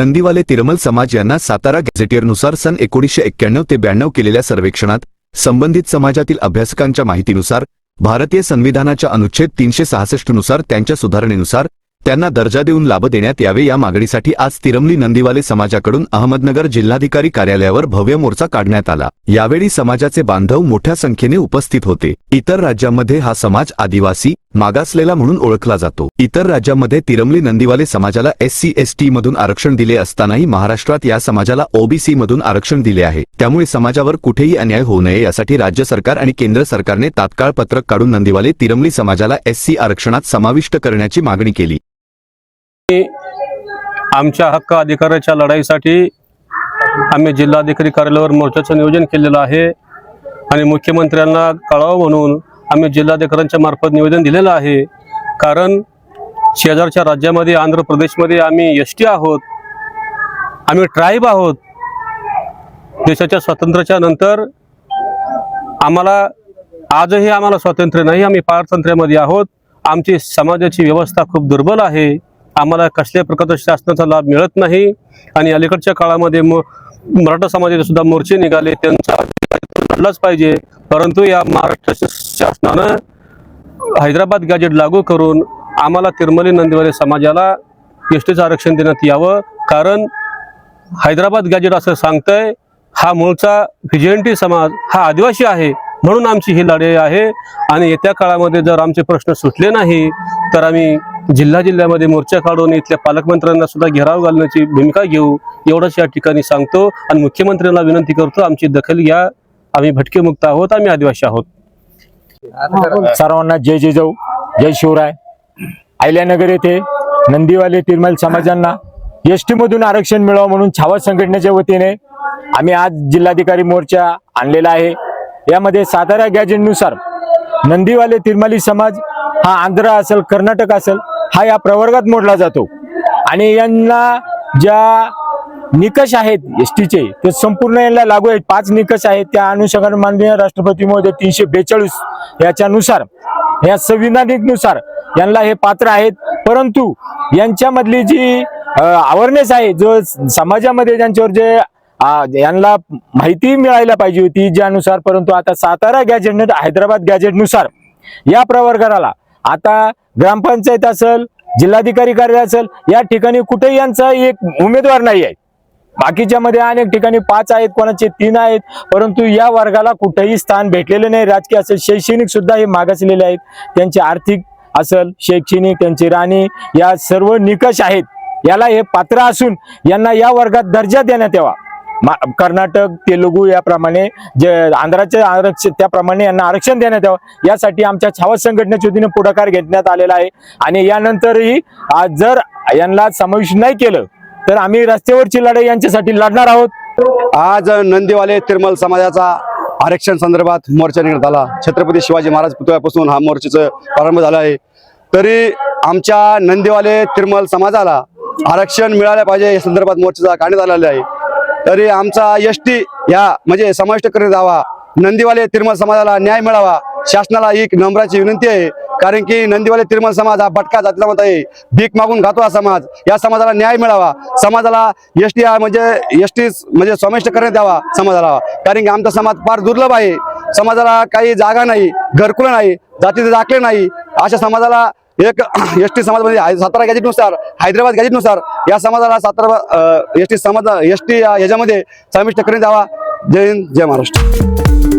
नंदीवाले तिरमल समाज यांना सातारा गॅझेटियरनुसार सन एकोणीसशे एक्क्याण्णव ते ब्याण्णव केलेल्या सर्वेक्षणात संबंधित समाजातील अभ्यासकांच्या माहितीनुसार भारतीय संविधानाच्या अनुच्छेद तीनशे सहासष्टनुसार त्यांच्या सुधारणेनुसार त्यांना दर्जा देऊन लाभ देण्यात यावे या मागणीसाठी आज तिरमली नंदीवाले समाजाकडून अहमदनगर जिल्हाधिकारी कार्यालयावर भव्य मोर्चा काढण्यात आला. यावेळी समाजाचे बांधव मोठ्या संख्येने उपस्थित होते. इतर राज्यांमध्ये हा समाज आदिवासी मागासलेला म्हणून ओळखला जातो. इतर राज्यांमध्ये तिरमली नंदीवाले समाजाला एससी एसटी मधून आरक्षण दिले असतानाही महाराष्ट्रात या समाजाला ओबीसी मधून आरक्षण दिले आहे. त्यामुळे समाजावर कुठेही अन्याय होऊ नये यासाठी राज्य सरकार आणि केंद्र सरकारने तात्काळ पत्रक काढून नंदीवाले तिरमली समाजाला एससी आरक्षणात समाविष्ट करण्याची मागणी केली. आमच्या हक्क अधिकाराच्या लढाईसाठी आम्ही जिल्हाधिकारी कार्यालयावर मोर्चाचं नियोजन केलेलं आहे. आणि मुख्यमंत्र्यांना कळावं म्हणून आम्ही जिल्हाधिकाऱ्यांच्या मार्फत निवेदन दिलेलं आहे. कारण शेजारच्या राज्यामध्ये आंध्र प्रदेशमध्ये आम्ही एस टी आहोत. आम्ही ट्राईब आहोत. देशाच्या स्वातंत्र्याच्या नंतर आम्हाला आजही आम्हाला स्वातंत्र्य नाही आम्ही पारतंत्र्यामध्ये आहोत. आमची समाजाची व्यवस्था खूप दुर्बल आहे. आम्हाला कसल्या प्रकारचा शासनाचा लाभ मिळत नाही. आणि अलीकडच्या काळामध्ये म मराठा समाजाचे सुद्धा मोर्चे निघाले त्यांचा लढलाच पाहिजे. परंतु या महाराष्ट्र शासनानं हैदराबाद गॅजेट लागू करून आम्हाला तिरमली नंदीवाले समाजाला एस टीचं आरक्षण देण्यात यावं. कारण हैदराबाद गॅजेट असं सांगतंय हा मूळचा व्हिजेंटी समाज हा आदिवासी आहे म्हणून आमची ही लढाई आहे. आणि येत्या काळामध्ये जर आमचे प्रश्न सुटले नाही तर आम्ही जिल्हा जिल्ह्यामध्ये मोर्चा काढून इथल्या पालकमंत्र्यांना सुद्धा घेराव घालण्याची भूमिका घेऊ. एवढंच या ठिकाणी सांगतो आणि मुख्यमंत्र्यांना विनंती करतो आमची दखल घ्या. आम्ही भटके मुक्त आहोत आम्ही आदिवासी आहोत. सर्वांना जय जिजाऊ जय शिवराय. आयल्यानगर येथे नंदीवाले तिरमल समाजांना एस टी मधून आरक्षण मिळावं म्हणून छावा संघटनेच्या वतीने आम्ही आज जिल्हाधिकारी मोर्चा आणलेला आहे. यामध्ये सातारा गॅजेटनुसार नंदीवाले तिरमाली समाज हा आंध्र असेल कर्नाटक असेल हा या प्रवर्गात मोडला जातो. आणि यांना ज्या निकष आहेत एस टीचे ते संपूर्ण यांना लागू आहेत. पाच निकष आहेत. त्या अनुषंगाने माननीय राष्ट्रपती महोदय तीनशे बेचाळीस याच्यानुसार या संविधानिकनुसार यांना हे पात्र आहेत. परंतु यांच्यामधली जी अवेअरनेस आहे जो समाजामध्ये ज्यांच्यावर जे यांना माहिती मिळायला पाहिजे होती ज्यानुसार परंतु आता सातारा गॅजेट हैदराबाद गॅजेटनुसार या प्रवर्गाला आता ग्रामपंचायत असेल जिल्हाधिकारी कार्यालय असेल या ठिकाणी कुठेही यांचा एक उमेदवार नाही आहे बाकीच्या मध्ये अनेक ठिकाणी पाच आहेत कोणाचे तीन आहेत परंतु या वर्गाला कुठेही स्थान भेटलेले नाही. राजकीय असेल शैक्षणिक सुद्धा हे मागासलेले आहेत. त्यांचे आर्थिक असेल शैक्षणिक त्यांची राणी या सर्व निकष आहेत. याला हे पात्र असून यांना या वर्गात दर्जा देण्यात यावा. कर्नाटक तेलुगू याप्रमाणे जे आंध्राचे आरक्षण त्याप्रमाणे यांना आरक्षण देण्यात यावं. यासाठी आमच्या छावा संघटनेच्या वतीने पुढाकार घेण्यात आलेला आहे. आणि यानंतरही आज जर यांना समावेश नाही केलं तर आम्ही रस्त्यावरची लढाई यांच्यासाठी लढणार आहोत. आज नंदीवाले तिरमल समाजाचा आरक्षण संदर्भात मोर्चा निघण्यात आला. छत्रपती शिवाजी महाराज पुतळ्यापासून हा मोर्चाचा प्रारंभ झाला आहे. तरी आमच्या नंदीवाले तिरमल समाजाला आरक्षण मिळालं पाहिजे या संदर्भात मोर्चाचा काढण्यात आलेला आहे. तरी आमचा एस टी या म्हणजे समाविष्ट करण्यात यावा नंदीवाले तिरमल समाजाला न्याय मिळावा. शासनाला एक नम्राची विनंती आहे. कारण की नंदीवाले तिरमल समाज हा भटका जातीला मत आहे भीक मागून खातो हा समाज. या समाजाला न्याय मिळावा. समाजाला एस टी म्हणजे एस टी म्हणजे समाविष्ट करण्यात यावा समाजाला. कारण की आमचा समाज फार दुर्लभ आहे. समाजाला काही जागा नाही घरकुलं नाही जातीचे दाखले नाही. अशा समाजाला एक एस टी समाज म्हणजे सातारा गॅजेटनुसार हैदराबाद गॅजेटनुसार या समाजाला सातारा एस टी समाज एस टी याच्यामध्ये समाविष्ट करण्यात यावा. जय हिंद जय महाराष्ट्र.